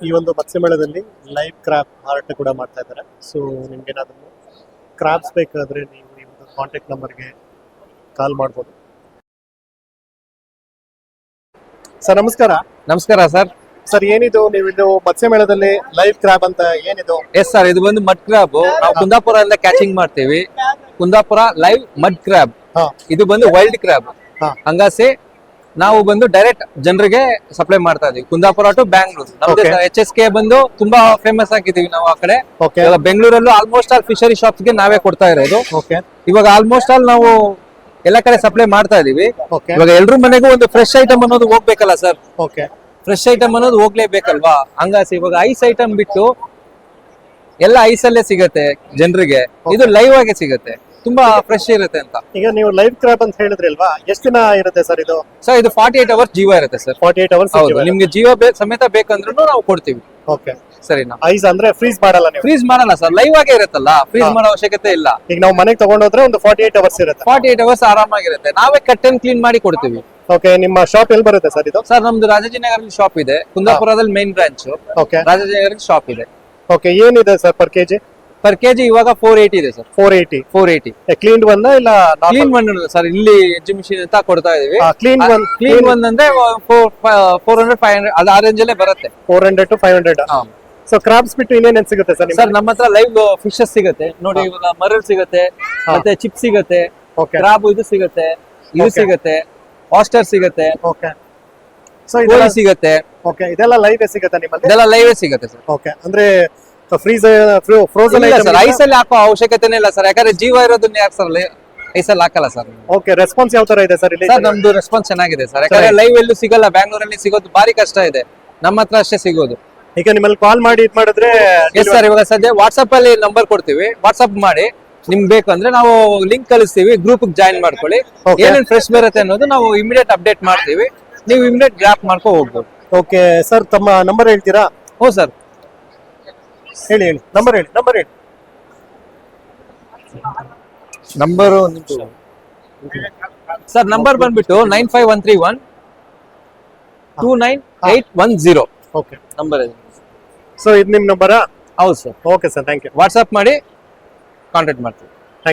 ಈ ಒಂದು ಮತ್ಸ್ಯಮೇಳದಲ್ಲಿ live crop ಮಾರಾಟ ಕೂಡ ಮಾಡ್ತಾ ಇದ್ದಾರೆ. ಸೊ ನಿಮ್ಗೆ ಏನಾದರೂ ಕ್ರಾಪ್ಸ್ ಬೇಕಾದ್ರೆ ನೀವು ಈ ಒಂದು ಕಾಂಟ್ಯಾಕ್ಟ್ ನಂಬರ್ಗೆ ಕಾಲ್ ಮಾಡ್ಬೋದು. ಸರ್ ನಮಸ್ಕಾರ. ನಮಸ್ಕಾರ ಸರ್ ಸರ್ ಏನಿದು? ನೀವು ಇದು ಮತ್ಸ್ಯಮೇಳದಲ್ಲಿ ಲೈವ್ ಕ್ರಾಬ್ ಅಂತ ಏನಿದು? ಎಸ್ ಸರ್ ಇದು ಬಂದು ಮಡ್ ಕ್ರಾಬ್ ನಾವು ಕುಂದಾಪುರ ಕುಂದಾಪುರದಿಂದ ಕ್ಯಾಚಿಂಗ್ ಮಾಡ್ತೀವಿ. ಕುಂದಾಪುರ ಲೈವ್ ಮಡ್ ಕ್ರಾಬ್ ಹಾ. ಇದು ಬಂದು ವೈಲ್ಡ್ ಕ್ರಾಬ್ ಹಾ. ಹಂಗಾಸಿ ನಾವು ಬಂದು ಡೈರೆಕ್ಟ್ ಜನರಿಗೆ ಸಪ್ಲೈ ಮಾಡ್ತಾ ಇದೀವಿ. ಕುಂದಾಪುರ ಟು ಬ್ಯಾಂಗ್ಳೂರ್ ನಮ್ದು Okay. ಎಚ್ ಎಸ್ ಕೆ ಬಂದು ತುಂಬಾ ಫೇಮಸ್ ಆಗಿದೀವಿ ನಾವು ಆ ಕಡೆ. ಓಕೆ ಇವಾಗ ಬೆಂಗಳೂರಲ್ಲೂ ಆಲ್ಮೋಸ್ಟ್ ಆಲ್ ಫಿಶರಿ ಶಾಪ್ಸ್ಗೆ ನಾವೇ ಕೊಡ್ತಾ ಇರೋದು. ಓಕೆ ಇವಾಗ ಆಲ್ಮೋಸ್ಟ್ ಆಲ್ ನಾವು ಎಲ್ಲ ಕಡೆ ಸಪ್ಲೈ ಮಾಡ್ತಾ ಇದೀವಿ. ಓಕೆ ಇವಾಗ ಎಲ್ರ ಮನೆಗೂ ಒಂದು ಫ್ರೆಶ್ ಐಟಮ್ ಅನ್ನೋದು ಹೋಗ್ಬೇಕಲ್ಲ ಸರ್ ಓಕೆ ಫ್ರೆಶ್ ಐಟಮ್ ಅನ್ನೋದು ಹೋಗ್ಲೇಬೇಕಲ್ವಾ? ಹಂಗಾಸಿ ಇವಾಗ ಐಸ್ ಐಟಮ್ ಬಿಟ್ಟು ಎಲ್ಲ ಐಸ್ ಅಲ್ಲೇ ಸಿಗತ್ತೆ ಜನರಿಗೆ. ಇದು ಲೈವ್ ಆಗಿ ಸಿಗತ್ತೆ. ತುಂಬಾ ಫ್ರೆಶ್ ಇರುತ್ತೆ ಅಂತ. ಈಗ ನೀವು ಲೈವ್ ಕ್ರಾಪ್ ಅಂತ ಹೇಳಿದ್ರಲ್ವಾ? ಎಷ್ಟು ದಿನ ಇರುತ್ತೆ ಸರ್ ಇದು? ಸರ್ ಇದು ಫಾರ್ಟಿ ಏಟ್ ಅವರ್ಸ್ ಜೀವ ಇರುತ್ತೆ ಸರ್. ಫಾರ್ಟಿ ಏಟ್ ಅವರ್ಸ್ ಹೌದು ನಿಮ್ಗೆ ಜೀವ ಬೇ- ಸಮೇತ ಬೇಕಂದ್ರೂ ನಾವು ಕೊಡ್ತೀವಿ. ಓಕೆ ಸರಿನಾ ಐಸ್ ಅಂದ್ರೆ ಫ್ರೀಜ್ ಮಾಡಲ್ಲ ನೀವು? ಫ್ರೀಸ್ ಮಾಡಲ್ಲ ಸರ್ ಲೈವ್ ಆಗೇ ಇರುತ್ತಲ್ಲ ಫ್ರೀಜ್. ಮಾಡೋ ಅವಶ್ಯಕತೆ ಇಲ್ಲ. ಈಗ ನಾವು ಮನೆಗೆ ತಗೊಂಡೋದ್ರೆ ಒಂದು ಫಾರ್ಟಿ ಏಟ್ ಅವರ್ಸ್ ಇರುತ್ತೆ. ಫಾರ್ಟಿ ಏಟ್ ಅವರ್ಸ್ ಆರಾಮಾಗಿರುತ್ತೆ. ನಾವೇ ಕಟ್ ಅಂಡ್ ಕ್ಲೀನ್ ಮಾಡಿ ಕೊಡ್ತೀವಿ. ಓಕೆ ನಿಮ್ಮ ಶಾಪ್ ಎಲ್ಲಿ ಬರುತ್ತೆ ಸರ್ ಇದು? ಸರ್ ನಮ್ದು ರಾಜಾಜಿನಗರಲ್ಲಿ ಶಾಪ್ ಇದೆ. ಕುಂದಾಪುರದಲ್ಲಿ ಮೇನ್ ಬ್ರಾಂಚ್ ಓಕೆ ರಾಜಾಜಿನಗರಲ್ಲಿ ಶಾಪ್ ಇದೆ. ಓಕೆ ಏನಿದೆ sir per KG per KG ಇವಾಗ ಫೋರ್ ಏಯ್ಟಿ ಇದೆ sir four eighty four eighty clean ಬಂದ ಇಲ್ಲ ಕ್ಲೀನ್ ಒನ್ ಸರ್ ಇಲ್ಲಿ ಎಕ್ಸಿಬಿಷನ್ ಅಂತ ಕೊಡ್ತಾ ಇದೀವಿ. ಕ್ಲೀನ್ ಒನ್ ಕ್ಲೀನ್ ಒನ್ ಅಂದ್ರೆ ಫೋರ್ ಹಂಡ್ರೆಡ್ ಫೈವ್ ಹಂಡ್ರೆಡ್ ಅದು ಆ ರೇಂಜ್ ಅಲ್ಲೇ ಬರುತ್ತೆ. Four hundred to five hundred so crabs ಬಿಟ್ಟು ಇನ್ನೇನೇನ್ ಸಿಗುತ್ತೆ ಸರ್ ಸರ್ ನಮ್ಮ ಹತ್ರ ಲೈವ್ ಫಿಶಸ್ ಸಿಗುತ್ತೆ. ನೋಡಿ ಇವಾಗ ಮರಲ್ ಸಿಗುತ್ತೆ ಮತ್ತೆ ಚಿಪ್ ಸಿಗುತ್ತೆ ಓಕೆ ಕ್ರಾಬ್ ಇದು ಸಿಗುತ್ತೆ ಇದು ಸಿಗುತ್ತೆ ಆಸ್ಟರ್ ಸಿಗುತ್ತೆ ಓಕೆ ಸೊ ಇದೆಲ್ಲ ಸಿಗುತ್ತೆ. ಓಕೆ ಇದೆಲ್ಲ ಲೈವ್ ಸಿಗುತ್ತೆ ನಿಮ್ಮಲ್ಲಿ? ಇದೆಲ್ಲ ಲೈವ್ ಸಿಗುತ್ತೆ ಸರ್ ಓಕೆ ಅಂದ್ರೆ ಫ್ರೀಸ್ ಫ್ರೋಸನ್ ಇಲ್ಲ ಸರ್ ಐಸ್ ಅಲ್ಲಿ ಹಾಕೋ ಅವಶ್ಯಕತೆನೇ ಇಲ್ಲ ಸರ್ ಯಾಕಂದ್ರೆ ಜೀವ ಇರೋದನ್ನ ಯಾಕೆ ಸರ್ ಐಸ್ ಅಲ್ಲಿ ಹಾಕಲ್ಲ ಸರ್ ಓಕೆ ರೆಸ್ಪಾನ್ಸ್ ಯಾವ ತರ ಇದೆ ಸರ್ ಇಲ್ಲಿ? ಸರ್ ನಮ್ದು ರೆಸ್ಪಾನ್ಸ್ ಚೆನ್ನಾಗಿದೆ ಸರ್ ಯಾಕಂದ್ರೆ ಲೈವ್ ಎಲ್ಲೂ ಸಿಗಲ್ಲ ಬ್ಯಾಂಗ್ಳೂರಲ್ಲಿ ಸಿಗೋದು ಭಾರಿ ಕಷ್ಟ ಇದೆ. ನಮ್ಮ ಹತ್ರ ಅಷ್ಟೇ ಸಿಗೋದು. ಈಗ ನಿಮ್ಮಲ್ಲಿ ಕಾಲ್ ಮಾಡಿ ಇದು ಮಾಡಿದ್ರೆ ಎಸ್ ಸರ್ ಇವಾಗ ಸದ್ಯ ವಾಟ್ಸ್ಆಪ್ ಅಲ್ಲಿ ನಂಬರ್ ಕೊಡ್ತೀವಿ. ವಾಟ್ಸ್ಆಪ್ ಮಾಡಿ ನಿಮ್ಗೆ ಬೇಕು ಅಂದ್ರೆ ನಾವು ಲಿಂಕ್ ಕಳಿಸ್ತೀವಿ ಗ್ರೂಪ್ ಜಾಯಿನ್ ಮಾಡ್ಕೊಳ್ಳಿ. ಏನೇನು ಏನೇನ್ ಫ್ರೆಶ್ ಬರುತ್ತೆ ಅನ್ನೋದು ನಾವು ಇಮಿಡಿಯೇಟ್ ಅಪ್ಡೇಟ್ ಮಾಡ್ತೀವಿ. ನೀವು ಇಮಿಡಿಯೇಟ್ ಗ್ರಾಪ್ ಮಾಡ್ಕೊ ಹೋಗ್ಬೋದು. ಓಕೆ ಸರ್ ತಮ್ಮ ನಂಬರ್ ಹೇಳ್ತೀರಾ? ಹ್ಞೂ ಸರ್ ಹೇಳಿ ಹೇಳಿ. ನಂಬರ್ ಹೇಳಿ ನಂಬರ್ ಹೇಳಿ. ನಂಬರು ಸರ್ ನಂಬರ್ ಬಂದ್ಬಿಟ್ಟು nine five one three one two nine eight one zero okay number ಇದೆ ಸೊ ಇದು ನಿಮ್ ನಂಬರಾ ಹೌದು sir okay sir thank you WhatsApp ಮಾಡಿ ಕಾಂಟ್ಯಾಕ್ಟ್ ಮಾಡ್ತೀವಿ.